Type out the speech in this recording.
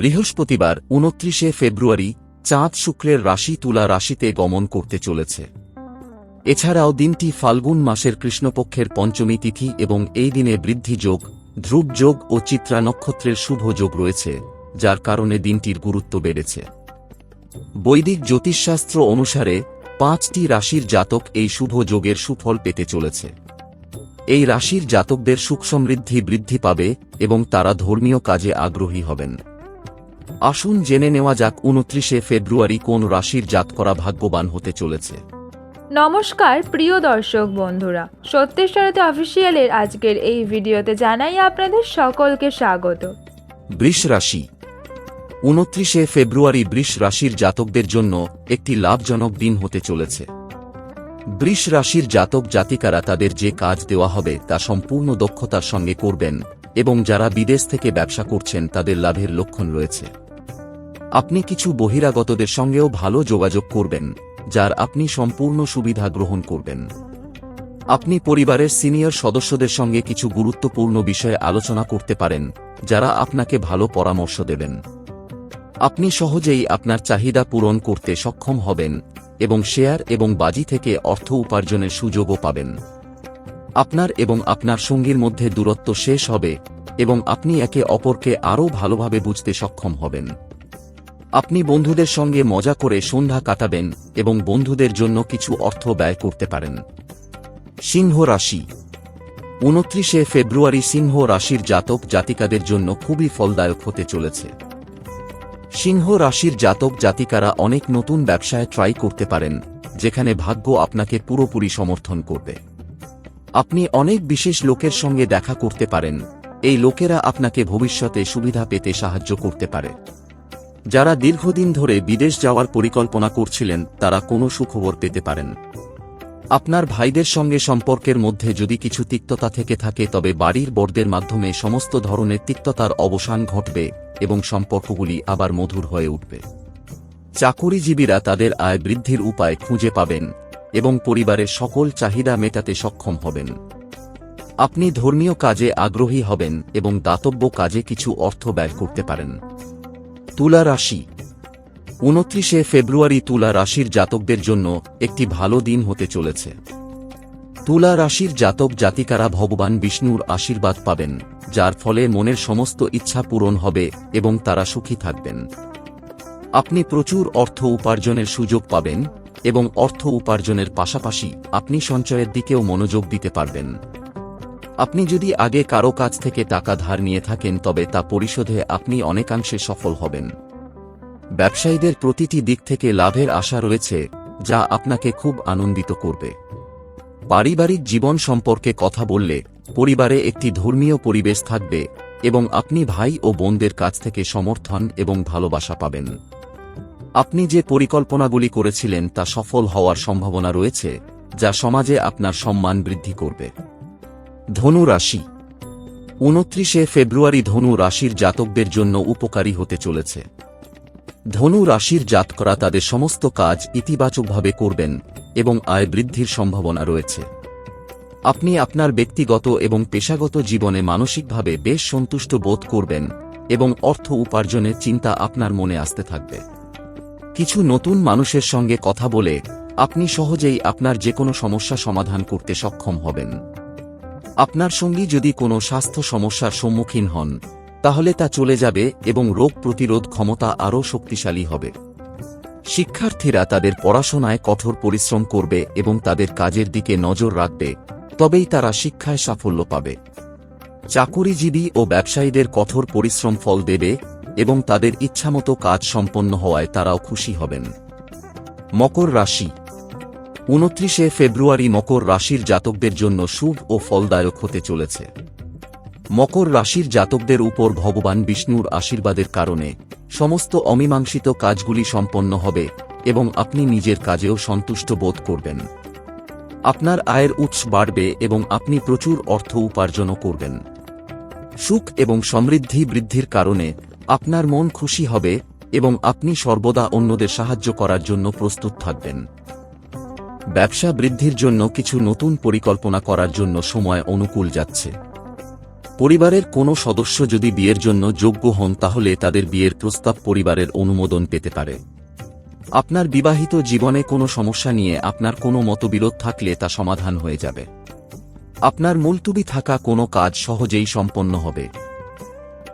বৃহস্পতিবার, উনত্রিশে ফেব্রুয়ারি, চাঁদ শুক্রের রাশি তুলা রাশিতে গমন করতে চলেছে। এছাড়াও দিনটি ফাল্গুন মাসের কৃষ্ণপক্ষের পঞ্চমী তিথি এবং এই দিনে বৃদ্ধি যোগ, ধ্রুব যোগ ও চিত্রা নক্ষত্রের শুভ যোগ রয়েছে, যার কারণে দিনটির গুরুত্ব বেড়েছে। বৈদিক জ্যোতিষশাস্ত্র অনুসারে, পাঁচটি রাশির জাতক এই শুভ যোগের সুফল পেতে চলেছে। এই রাশির জাতকদের সুখ সমৃদ্ধি বৃদ্ধি পাবে এবং তারা ধর্মীয় কাজে আগ্রহী হবেন। আসুন জেনে নেওয়া যাক উনত্রিশে ফেব্রুয়ারি কোন রাশির জাত করা ভাগ্যবান হতে চলেছে। নমস্কার প্রিয় দর্শক বন্ধুরা। সত্যের সারথী অফিসিয়ালের আজকের এই ভিডিওতে জানাই আপনাদের সকলকে স্বাগত। বৃষ রাশি। উনত্রিশে ফেব্রুয়ারি বৃষ রাশির জাতকদের জন্য একটি লাভজনক দিন হতে চলেছে। বৃষ রাশির জাতক জাতিকারা তাদের যে কাজ দেওয়া হবে তা সম্পূর্ণ দক্ষতার সঙ্গে করবেন। এবং যারা বিদেশ থেকে ব্যবসা করছেন, তাদের লাভের লক্ষণ রয়েছে। আপনি কিছু বহিরাগতদের সঙ্গেও ভালো যোগাযোগ করবেন, যার আপনি সম্পূর্ণ সুবিধা গ্রহণ করবেন। আপনি পরিবারের সিনিয়র সদস্যদের সঙ্গে কিছু গুরুত্বপূর্ণ বিষয়ে আলোচনা করতে পারেন, যারা আপনাকে ভালো পরামর্শ দেবেন। আপনি সহজেই আপনার চাহিদা পূরণ করতে সক্ষম হবেন এবং শেয়ার এবং বাজি থেকে অর্থ উপার্জনের সুযোগও পাবেন। আপনার এবং আপনার সঙ্গীর মধ্যে দূরত্ব শেষ হবে এবং আপনি একে অপরকে আরও ভালোভাবে বুঝতে সক্ষম হবেন। আপনি বন্ধুদের সঙ্গে মজা করে সন্ধ্যা কাটাবেন এবং বন্ধুদের জন্য কিছু অর্থ ব্যয় করতে পারেন। সিংহ রাশি। উনত্রিশে ফেব্রুয়ারি সিংহ রাশির জাতক জাতিকাদের জন্য খুবই ফলদায়ক হতে চলেছে। সিংহ রাশির জাতক জাতিকারা অনেক নতুন ব্যবসায় ট্রাই করতে পারেন, যেখানে ভাগ্য আপনাকে পুরোপুরি সমর্থন করবে। আপনি অনেক বিশেষ লোকের সঙ্গে দেখা করতে পারেন। এই লোকেরা আপনাকে ভবিষ্যতে সুবিধা পেতে সাহায্য করতে পারে। যারা দীর্ঘদিন ধরে বিদেশ যাওয়ার পরিকল্পনা করছিলেন, তারা কোনো সুখবর পেতে পারেন। আপনার ভাইদের সঙ্গে সম্পর্কের মধ্যে যদি কিছু তিক্ততা থেকে থাকে, তবে বাড়ির বর্দের মাধ্যমে সমস্ত ধরনের তিক্ততার অবসান ঘটবে এবং সম্পর্কগুলি আবার মধুর হয়ে উঠবে। চাকুরিজীবীরা তাদের আয় বৃদ্ধির উপায় খুঁজে পাবেন। এবং পরিবারের সকল চাহিদা মেটাতে সক্ষম হবেন। আপনি ধর্মীয় কাজে আগ্রহী হবেন এবং দাতব্য কাজে কিছু অর্থ ব্যয় করতে পারেন। তুলা রাশি। উনত্রিশে ফেব্রুয়ারি তুলা রাশির জাতকদের জন্য একটি ভালো দিন হতে চলেছে। তুলা রাশির জাতক জাতিকারা ভগবান বিষ্ণুর আশীর্বাদ পাবেন, যার ফলে মনের সমস্ত ইচ্ছা পূরণ হবে এবং তারা সুখী থাকবেন। আপনি প্রচুর অর্থ উপার্জনের সুযোগ পাবেন এবং অর্থ উপার্জনের পাশাপাশি আপনি সঞ্চয়ের দিকেও মনোযোগ দিতে পারবেন। আপনি যদি আগে কারও কাছ থেকে টাকা ধার নিয়ে থাকেন, তবে তা পরিশোধে আপনি অনেকাংশে সফল হবেন। ব্যবসায়ীদের প্রতিটি দিক থেকে লাভের আশা রয়েছে, যা আপনাকে খুব আনন্দিত করবে। পারিবারিক জীবন সম্পর্কে কথা বললে পরিবারে একটি ধর্মীয় পরিবেশ থাকবে এবং আপনি ভাই ও বোনদের কাছ থেকে সমর্থন এবং ভালোবাসা পাবেন। আপনি যে পরিকল্পনাগুলি করেছিলেন তা সফল হওয়ার সম্ভাবনা রয়েছে, যা সমাজে আপনার সম্মান বৃদ্ধি করবে। ধনু রাশি। উনত্রিশে ফেব্রুয়ারি ধনু রাশির জাতকদের জন্য উপকারী হতে চলেছে। ধনু রাশির জাতকরা তাদের সমস্ত কাজ ইতিবাচকভাবে করবেন এবং আয় বৃদ্ধির সম্ভাবনা রয়েছে। আপনি আপনার ব্যক্তিগত এবং পেশাগত জীবনে মানসিকভাবে বেশ সন্তুষ্ট বোধ করবেন এবং অর্থ উপার্জনের চিন্তা আপনার মনে আসতে থাকবে। কিছু নতুন মানুষের সঙ্গে কথা বলে, আপনি সহজেই আপনার যে কোনো সমস্যা সমাধান করতে সক্ষম হবেন। আপনার সঙ্গী যদি কোনো স্বাস্থ্য সমস্যার সম্মুখীন হন, তাহলে তা চলে যাবে এবং রোগ প্রতিরোধ ক্ষমতা আরও শক্তিশালী হবে। শিক্ষার্থীরা তাদের পড়াশোনায় কঠোর পরিশ্রম করবে এবং তাদের কাজের দিকে নজর রাখবে, তবেই তারা শিক্ষায় সাফল্য পাবে। চাকুরিজীবী ও ব্যবসায়ীদের কঠোর পরিশ্রম ফল দেবে এবং তাদের ইচ্ছামতো কাজ সম্পন্ন হওয়ায় তারাও খুশি হবেন। মকর রাশি। উনত্রিশে ফেব্রুয়ারি মকর রাশির জাতকদের জন্য শুভ ও ফলদায়ক হতে চলেছে। মকর রাশির জাতকদের উপর ভগবান বিষ্ণুর আশীর্বাদের কারণে সমস্ত অমীমাংসিত কাজগুলি সম্পন্ন হবে এবং আপনি নিজের কাজেও সন্তুষ্ট বোধ করবেন। আপনার আয়ের উৎস বাড়বে এবং আপনি প্রচুর অর্থ উপার্জনও করবেন। সুখ এবং সমৃদ্ধি বৃদ্ধির কারণে আপনার মন খুশি হবে এবং আপনি সর্বদা অন্যদের সাহায্য করার জন্য প্রস্তুত থাকবেন। ব্যবসা বৃদ্ধির জন্য কিছু নতুন পরিকল্পনা করার জন্য সময় অনুকূল যাচ্ছে। পরিবারের কোনো সদস্য যদি বিয়ের জন্য যোগ্য হন, তাহলে তাদের বিয়ের প্রস্তাব পরিবারের অনুমোদন পেতে পারে। আপনার বিবাহিত জীবনে কোনো সমস্যা নিয়ে আপনার কোনো মতবিরোধ থাকলে তা সমাধান হয়ে যাবে। আপনার মুলতুবি থাকা কোনো কাজ সহজেই সম্পন্ন হবে।